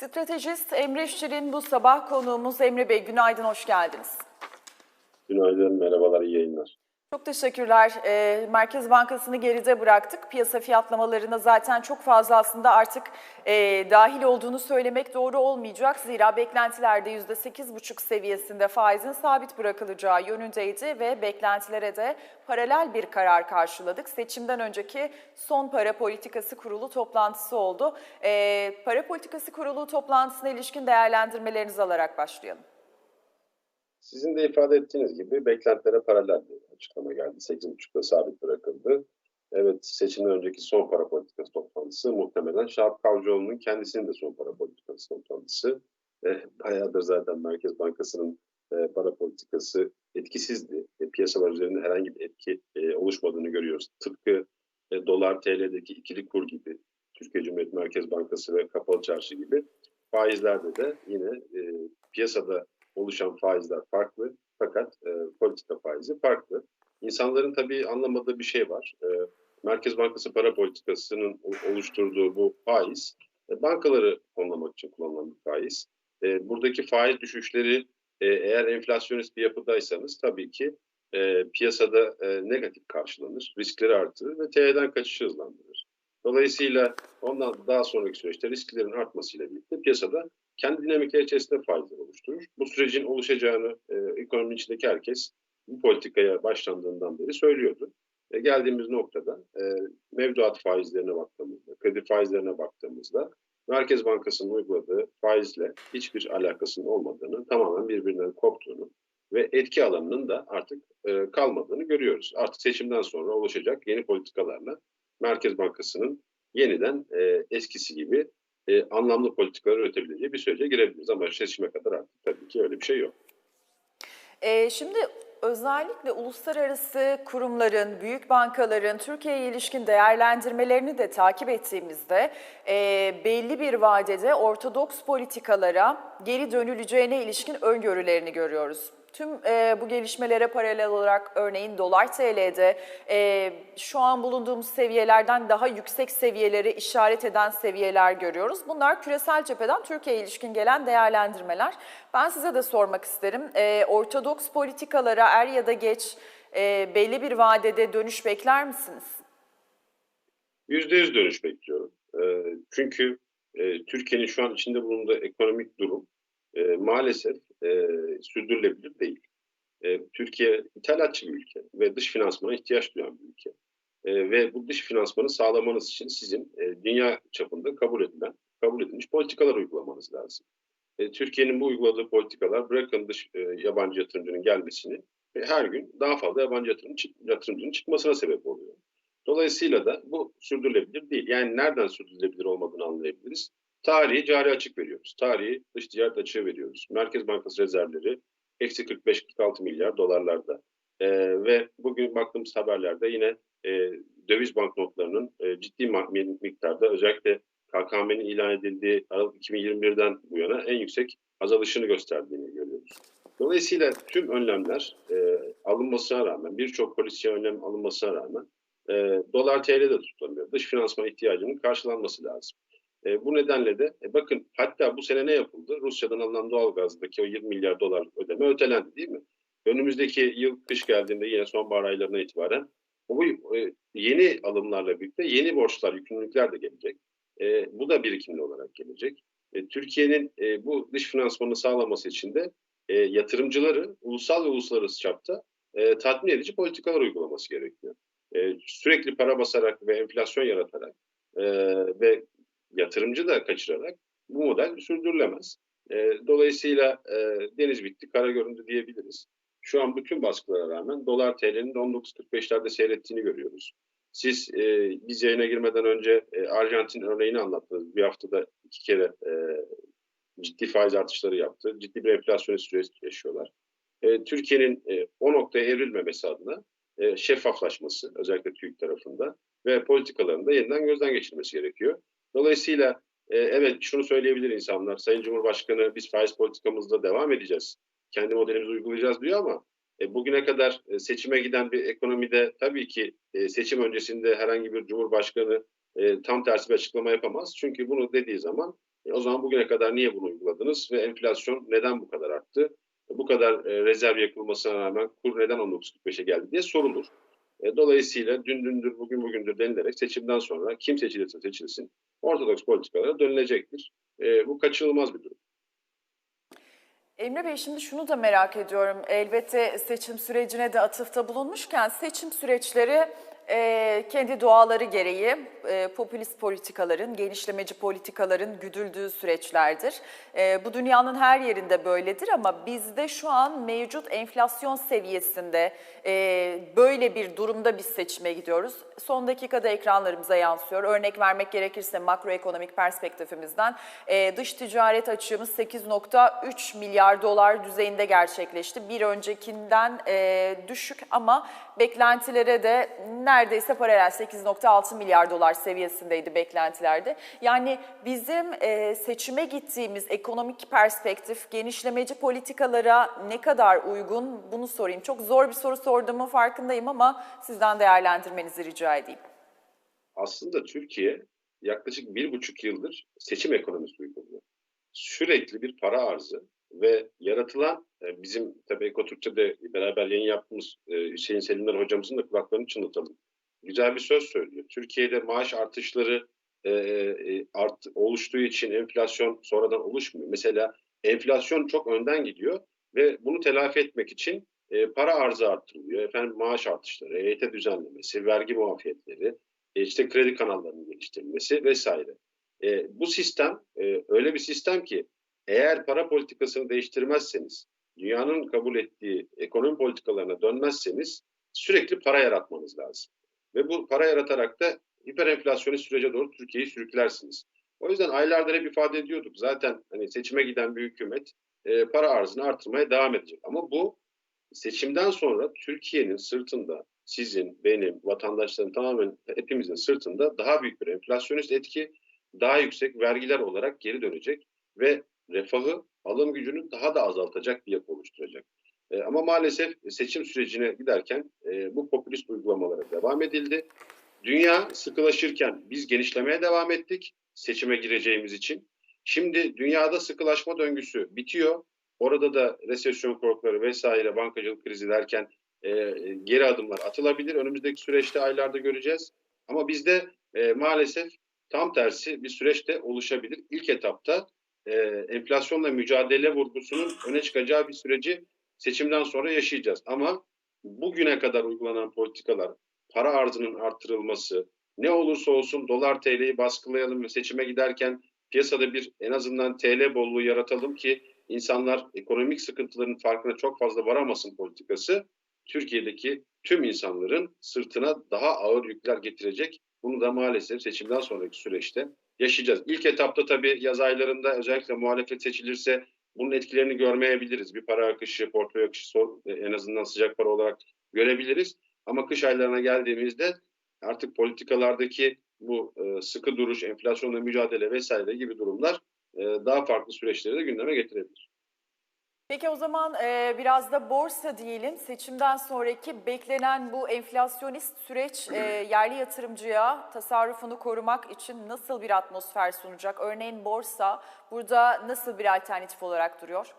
Stratejist Emre Şirin bu sabah konuğumuz. Emre Bey günaydın, hoş geldiniz. Günaydın, merhabalar, iyi yayınlar. Çok teşekkürler. Ee, Merkez Bankası'nı geride bıraktık. Piyasa fiyatlamalarına zaten çok fazla aslında artık e, dahil olduğunu söylemek doğru olmayacak. Zira beklentilerde %8,5 seviyesinde faizin sabit bırakılacağı yönündeydi ve beklentilere de paralel bir karar karşıladık. Seçimden önceki son para politikası kurulu toplantısı oldu. Ee, para politikası kurulu toplantısına ilişkin değerlendirmelerinizi alarak başlayalım. Sizin de ifade ettiğiniz gibi beklentilere paralel bir açıklama geldi. 8.5'da sabit bırakıldı. Evet seçimden önceki son para politikası toplantısı muhtemelen Şahap Kavcıoğlu'nun kendisinin de son para politikası toplantısı. E, bayağıdır zaten Merkez Bankası'nın e, para politikası etkisizdi. E, piyasalar üzerinde herhangi bir etki e, oluşmadığını görüyoruz. Tıpkı e, dolar TL'deki ikili kur gibi, Türkiye Cumhuriyet Merkez Bankası ve Kapalı Çarşı gibi faizlerde de yine e, piyasada oluşan faizler farklı fakat e, politika faizi farklı. İnsanların tabii anlamadığı bir şey var. E, Merkez Bankası para politikasının oluşturduğu bu faiz e, bankaları fonlamak için kullanılan bir faiz. E, buradaki faiz düşüşleri e, eğer enflasyonist bir yapıdaysanız tabii ki e, piyasada e, negatif karşılanır, riskleri artırır ve TL'den kaçışı hızlandırır. Dolayısıyla ondan daha sonraki süreçte risklerin artmasıyla birlikte piyasada kendi dinamikleri içerisinde faizler oluşturur. Bu sürecin oluşacağını e, ekonominin içindeki herkes bu politikaya başlandığından beri söylüyordu. E, geldiğimiz noktada e, mevduat faizlerine baktığımızda, kredi faizlerine baktığımızda Merkez Bankası'nın uyguladığı faizle hiçbir alakasının olmadığını, tamamen birbirinden koptuğunu ve etki alanının da artık e, kalmadığını görüyoruz. Artık seçimden sonra oluşacak yeni politikalarla Merkez Bankası'nın yeniden e, eskisi gibi e, anlamlı politikalar üretebileceği bir sürece girebiliriz. Ama seçime kadar artık tabii ki öyle bir şey yok. E, şimdi özellikle uluslararası kurumların, büyük bankaların Türkiye'ye ilişkin değerlendirmelerini de takip ettiğimizde e, belli bir vadede ortodoks politikalara geri dönüleceğine ilişkin öngörülerini görüyoruz. Tüm e, bu gelişmelere paralel olarak örneğin dolar TL'de e, şu an bulunduğumuz seviyelerden daha yüksek seviyelere işaret eden seviyeler görüyoruz. Bunlar küresel cepheden Türkiye'ye ilişkin gelen değerlendirmeler. Ben size de sormak isterim. E, ortodoks politikalara er ya da geç e, belli bir vadede dönüş bekler misiniz? Yüzde yüz dönüş bekliyorum. E, çünkü e, Türkiye'nin şu an içinde bulunduğu ekonomik durum e, maalesef e, sürdürülebilir değil. E, Türkiye ithalatçı bir ülke ve dış finansmana ihtiyaç duyan bir ülke. E, ve bu dış finansmanı sağlamanız için sizin e, dünya çapında kabul edilen, kabul edilmiş politikalar uygulamanız lazım. E, Türkiye'nin bu uyguladığı politikalar bırakın dış e, yabancı yatırımcının gelmesini ve her gün daha fazla yabancı yatırım, yatırımcının çıkmasına sebep oluyor. Dolayısıyla da bu sürdürülebilir değil. Yani nereden sürdürülebilir olmadığını anlayabiliriz. Tarihi cari açık veriyoruz. Tarihi dış ticaret açığı veriyoruz. Merkez Bankası rezervleri eksi 45-46 milyar dolarlarda. Ee, ve bugün baktığımız haberlerde yine e, döviz banknotlarının e, ciddi miktarda özellikle KKM'nin ilan edildiği Aralık 2021'den bu yana en yüksek azalışını gösterdiğini görüyoruz. Dolayısıyla tüm önlemler e, alınmasına rağmen, birçok polisiye önlem alınmasına rağmen e, dolar TL'de tutulamıyor. Dış finansman ihtiyacının karşılanması lazım. E, bu nedenle de e, bakın hatta bu sene ne yapıldı? Rusya'dan alınan doğalgazdaki o 20 milyar dolar ödeme ötelendi değil mi? Önümüzdeki yıl kış geldiğinde yine sonbahar aylarına itibaren bu e, yeni alımlarla birlikte yeni borçlar, yükümlülükler de gelecek. E, bu da birikimli olarak gelecek. E, Türkiye'nin e, bu dış finansmanı sağlaması için de e, yatırımcıları ulusal ve uluslararası çapta e, tatmin edici politikalar uygulaması gerekiyor. E, sürekli para basarak ve enflasyon yaratarak e, ve yatırımcı da kaçırarak bu model sürdürülemez. E, dolayısıyla e, deniz bitti, kara göründü diyebiliriz. Şu an bütün baskılara rağmen dolar TL'nin 19.45'lerde seyrettiğini görüyoruz. Siz e, biz yayına girmeden önce e, Arjantin örneğini anlattınız. Bir haftada iki kere e, ciddi faiz artışları yaptı. Ciddi bir enflasyonist süreç yaşıyorlar. E, Türkiye'nin e, o noktaya evrilmemesi adına e, şeffaflaşması özellikle TÜİK tarafında ve politikalarında yeniden gözden geçirilmesi gerekiyor. Dolayısıyla e, evet şunu söyleyebilir insanlar. Sayın Cumhurbaşkanı biz faiz politikamızda devam edeceğiz. Kendi modelimizi uygulayacağız diyor ama e, bugüne kadar e, seçime giden bir ekonomide tabii ki e, seçim öncesinde herhangi bir Cumhurbaşkanı e, tam tersi bir açıklama yapamaz. Çünkü bunu dediği zaman E, o zaman bugüne kadar niye bunu uyguladınız ve enflasyon neden bu kadar arttı? Bu kadar e, rezerv yakılmasına rağmen kur neden 19.45'e geldi diye sorulur. E, dolayısıyla dün dündür bugün bugündür denilerek seçimden sonra kim seçilirse seçilsin ortodoks politikalara dönülecektir. E, bu kaçınılmaz bir durum. Emre Bey şimdi şunu da merak ediyorum. Elbette seçim sürecine de atıfta bulunmuşken seçim süreçleri e, kendi doğaları gereği e, popülist politikaların, genişlemeci politikaların güdüldüğü süreçlerdir. E, bu dünyanın her yerinde böyledir ama bizde şu an mevcut enflasyon seviyesinde e, böyle bir durumda biz seçime gidiyoruz. Son dakikada ekranlarımıza yansıyor. Örnek vermek gerekirse makroekonomik perspektifimizden e, dış ticaret açığımız 8.3 milyar dolar düzeyinde gerçekleşti. Bir öncekinden e, düşük ama beklentilere de neredeyse paralel 8.6 milyar dolar seviyesindeydi beklentilerde. Yani bizim e, seçime gittiğimiz ekonomik perspektif genişlemeci politikalara ne kadar uygun bunu sorayım. Çok zor bir soru sorduğumun farkındayım ama sizden değerlendirmenizi rica edeyim. Aslında Türkiye yaklaşık bir buçuk yıldır seçim ekonomisi uyguluyor. Sürekli bir para arzı ve yaratılan e, bizim tabii Ekotürkçe'de beraber yayın yaptığımız e, Hüseyin Selimler hocamızın da kulaklarını çınlatalım. Güzel bir söz söylüyor. Türkiye'de maaş artışları e, e, art, oluştuğu için enflasyon sonradan oluşmuyor. Mesela enflasyon çok önden gidiyor ve bunu telafi etmek için e, para arzı arttırılıyor. Efendim maaş artışları, EYT düzenlemesi, vergi muafiyetleri, e, işte kredi kanallarının geliştirilmesi vesaire. E, bu sistem e, öyle bir sistem ki eğer para politikasını değiştirmezseniz, dünyanın kabul ettiği ekonomi politikalarına dönmezseniz sürekli para yaratmanız lazım. Ve bu para yaratarak da hiperenflasyonist sürece doğru Türkiye'yi sürüklersiniz. O yüzden aylardır hep ifade ediyorduk. Zaten hani seçime giden bir hükümet e, para arzını artırmaya devam edecek. Ama bu seçimden sonra Türkiye'nin sırtında sizin, benim, vatandaşların tamamen hepimizin sırtında daha büyük bir enflasyonist etki, daha yüksek vergiler olarak geri dönecek ve refahı, alım gücünü daha da azaltacak bir yapı oluşturacak. E, ama maalesef seçim sürecine giderken e, bu popülist uygulamalara devam edildi. Dünya sıkılaşırken biz genişlemeye devam ettik seçime gireceğimiz için. Şimdi dünyada sıkılaşma döngüsü bitiyor. Orada da resesyon korkuları vesaire bankacılık krizi derken e, geri adımlar atılabilir. Önümüzdeki süreçte aylarda göreceğiz. Ama bizde e, maalesef tam tersi bir süreçte oluşabilir. İlk etapta e, enflasyonla mücadele vurgusunun öne çıkacağı bir süreci seçimden sonra yaşayacağız. Ama bugüne kadar uygulanan politikalar, para arzının artırılması, ne olursa olsun dolar TL'yi baskılayalım ve seçime giderken piyasada bir en azından TL bolluğu yaratalım ki insanlar ekonomik sıkıntıların farkına çok fazla varamasın politikası Türkiye'deki tüm insanların sırtına daha ağır yükler getirecek. Bunu da maalesef seçimden sonraki süreçte yaşayacağız. İlk etapta tabii yaz aylarında özellikle muhalefet seçilirse bunun etkilerini görmeyebiliriz. Bir para akışı, portföy akışı en azından sıcak para olarak görebiliriz. Ama kış aylarına geldiğimizde artık politikalardaki bu e, sıkı duruş, enflasyonla mücadele vesaire gibi durumlar e, daha farklı süreçleri de gündeme getirebilir. Peki o zaman e, biraz da borsa diyelim. Seçimden sonraki beklenen bu enflasyonist süreç e, yerli yatırımcıya tasarrufunu korumak için nasıl bir atmosfer sunacak? Örneğin borsa burada nasıl bir alternatif olarak duruyor?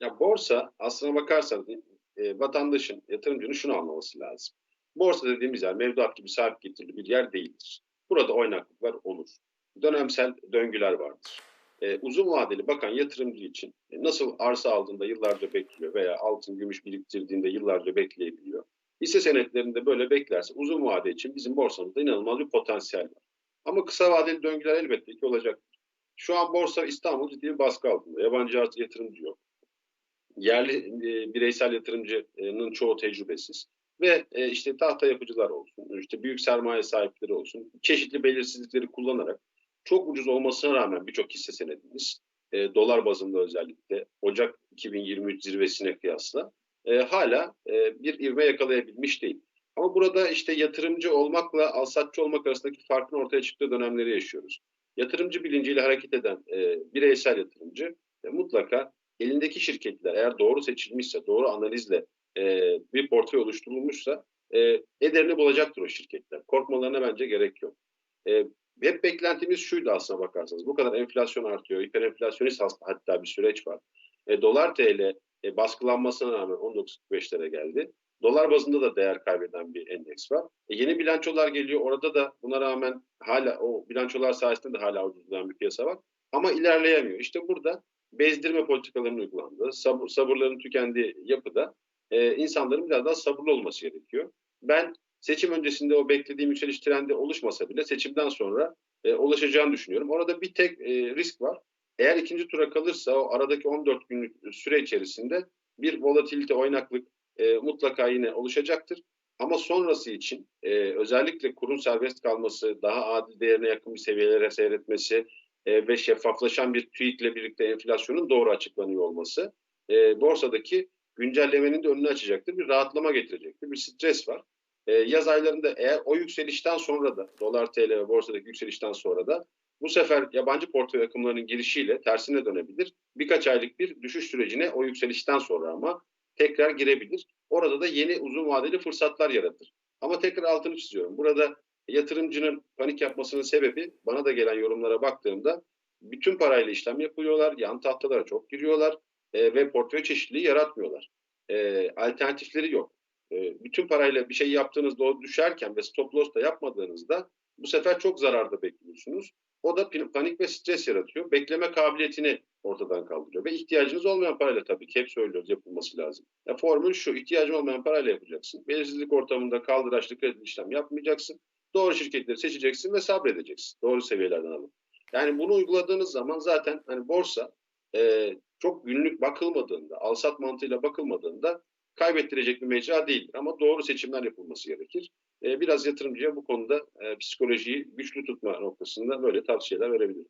Ya borsa aslına bakarsanız e, vatandaşın, yatırımcının şunu anlaması lazım. Borsa dediğimiz yer mevduat gibi sahip getirili bir yer değildir. Burada oynaklıklar olur. Dönemsel döngüler vardır e, uzun vadeli bakan yatırımcı için e, nasıl arsa aldığında yıllarca bekliyor veya altın gümüş biriktirdiğinde yıllarca bekleyebiliyor. Hisse senetlerinde böyle beklerse uzun vade için bizim borsamızda inanılmaz bir potansiyel var. Ama kısa vadeli döngüler elbette ki olacaktır. Şu an borsa İstanbul ciddi bir baskı altında. Yabancı yatırımcı yok. Yerli e, bireysel yatırımcının çoğu tecrübesiz. Ve e, işte tahta yapıcılar olsun, işte büyük sermaye sahipleri olsun, çeşitli belirsizlikleri kullanarak çok ucuz olmasına rağmen birçok hisse senedimiz e, dolar bazında özellikle Ocak 2023 zirvesine kıyasla e, hala e, bir ivme yakalayabilmiş değil. Ama burada işte yatırımcı olmakla alsatçı olmak arasındaki farkın ortaya çıktığı dönemleri yaşıyoruz. Yatırımcı bilinciyle hareket eden e, bireysel yatırımcı e, mutlaka elindeki şirketler eğer doğru seçilmişse, doğru analizle e, bir portföy oluşturulmuşsa e, ederini bulacaktır o şirketler. Korkmalarına bence gerek yok. E, hep beklentimiz şuydu aslına bakarsanız. Bu kadar enflasyon artıyor. Hiperenflasyonist hatta bir süreç var. E, dolar TL e, baskılanmasına rağmen 19.45'lere geldi. Dolar bazında da değer kaybeden bir endeks var. E, yeni bilançolar geliyor. Orada da buna rağmen hala o bilançolar sayesinde de hala ucuzlayan bir piyasa var. Ama ilerleyemiyor. İşte burada bezdirme politikalarının uygulandığı, sabır, sabırların tükendiği yapıda e, insanların biraz daha sabırlı olması gerekiyor. Ben seçim öncesinde o beklediğim yükseliş trendi oluşmasa bile seçimden sonra e, ulaşacağını düşünüyorum. Orada bir tek e, risk var. Eğer ikinci tura kalırsa o aradaki 14 günlük süre içerisinde bir volatilite, oynaklık e, mutlaka yine oluşacaktır. Ama sonrası için e, özellikle kurun serbest kalması, daha adil değerine yakın bir seviyelere seyretmesi e, ve şeffaflaşan bir TÜİK ile birlikte enflasyonun doğru açıklanıyor olması e, borsadaki güncellemenin de önünü açacaktır. Bir rahatlama getirecektir. Bir stres var. E, yaz aylarında eğer o yükselişten sonra da dolar TL ve borsadaki yükselişten sonra da bu sefer yabancı portföy akımlarının girişiyle tersine dönebilir. Birkaç aylık bir düşüş sürecine o yükselişten sonra ama tekrar girebilir. Orada da yeni uzun vadeli fırsatlar yaratır. Ama tekrar altını çiziyorum. Burada yatırımcının panik yapmasının sebebi bana da gelen yorumlara baktığımda bütün parayla işlem yapıyorlar, yan tahtalara çok giriyorlar e, ve portföy çeşitliliği yaratmıyorlar. E, alternatifleri yok. E, bütün parayla bir şey yaptığınızda o düşerken ve stop loss da yapmadığınızda bu sefer çok zararda bekliyorsunuz. O da panik ve stres yaratıyor. Bekleme kabiliyetini ortadan kaldırıyor. Ve ihtiyacınız olmayan parayla tabii ki hep söylüyoruz yapılması lazım. Ya formül şu, ihtiyacın olmayan parayla yapacaksın. Belirsizlik ortamında kaldıraçlı kredi işlem yapmayacaksın. Doğru şirketleri seçeceksin ve sabredeceksin. Doğru seviyelerden alıp. Yani bunu uyguladığınız zaman zaten hani borsa e, çok günlük bakılmadığında, alsat mantığıyla bakılmadığında kaybettirecek bir mecra değildir. Ama doğru seçimler yapılması gerekir. E, biraz yatırımcıya bu konuda e, psikolojiyi güçlü tutma noktasında böyle tavsiyeler verebilirim.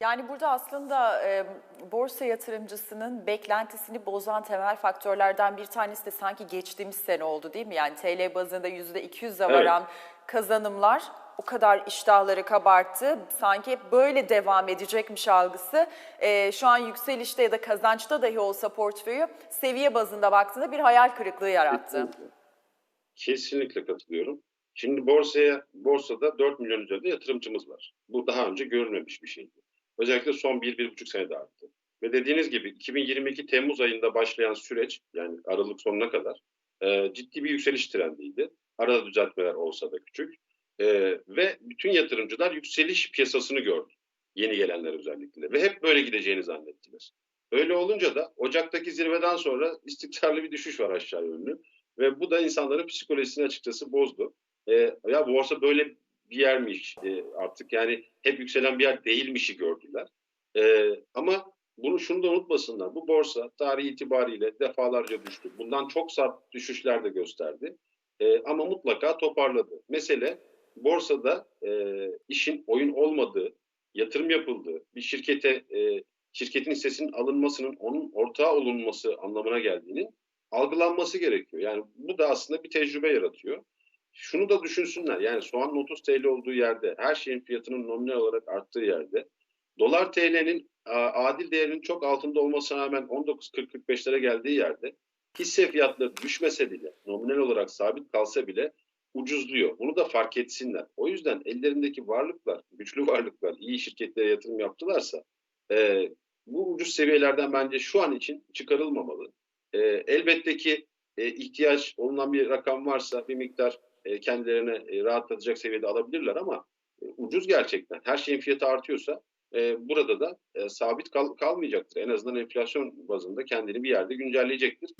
Yani burada aslında e, borsa yatırımcısının beklentisini bozan temel faktörlerden bir tanesi de sanki geçtiğimiz sene oldu değil mi? Yani TL bazında %200'e varan kazanımlar o kadar iştahları kabarttı. Sanki hep böyle devam edecekmiş algısı. E, şu an yükselişte ya da kazançta dahi olsa portföyü seviye bazında baktığında bir hayal kırıklığı yarattı. Kesinlikle katılıyorum. Şimdi borsaya borsada 4 milyon üzerinde yatırımcımız var. Bu daha önce görülmemiş bir şeydi. Özellikle son 1-1,5 senede arttı. Ve dediğiniz gibi 2022 Temmuz ayında başlayan süreç yani Aralık sonuna kadar e, ciddi bir yükseliş trendiydi. Arada düzeltmeler olsa da küçük. E, ve bütün yatırımcılar yükseliş piyasasını gördü. Yeni gelenler özellikle. Ve hep böyle gideceğini zannettiler. Öyle olunca da Ocak'taki zirveden sonra istikrarlı bir düşüş var aşağı yönlü. Ve bu da insanların psikolojisini açıkçası bozdu. E, ya borsa böyle bir yermiş e, artık yani hep yükselen bir yer değilmişi gördüler. E, ama bunu şunu da unutmasınlar. Bu borsa tarihi itibariyle defalarca düştü. Bundan çok sert düşüşler de gösterdi. E, ama mutlaka toparladı. Mesele borsada e, işin oyun olmadığı, yatırım yapıldığı, bir şirkete e, şirketin hissesinin alınmasının onun ortağı olunması anlamına geldiğinin algılanması gerekiyor. Yani bu da aslında bir tecrübe yaratıyor. Şunu da düşünsünler yani soğanın 30 TL olduğu yerde, her şeyin fiyatının nominal olarak arttığı yerde, dolar TL'nin adil değerinin çok altında olmasına rağmen 19.40-45'lere geldiği yerde hisse fiyatları düşmese bile, nominal olarak sabit kalsa bile ucuzluyor. Bunu da fark etsinler. O yüzden ellerindeki varlıklar, güçlü varlıklar, iyi şirketlere yatırım yaptılarsa e, bu ucuz seviyelerden bence şu an için çıkarılmamalı. E, elbette ki e, ihtiyaç olunan bir rakam varsa bir miktar e, kendilerine e, rahatlatacak seviyede alabilirler ama e, ucuz gerçekten. Her şeyin fiyatı artıyorsa e, burada da e, sabit kal, kalmayacaktır. En azından enflasyon bazında kendini bir yerde güncelleyecektir.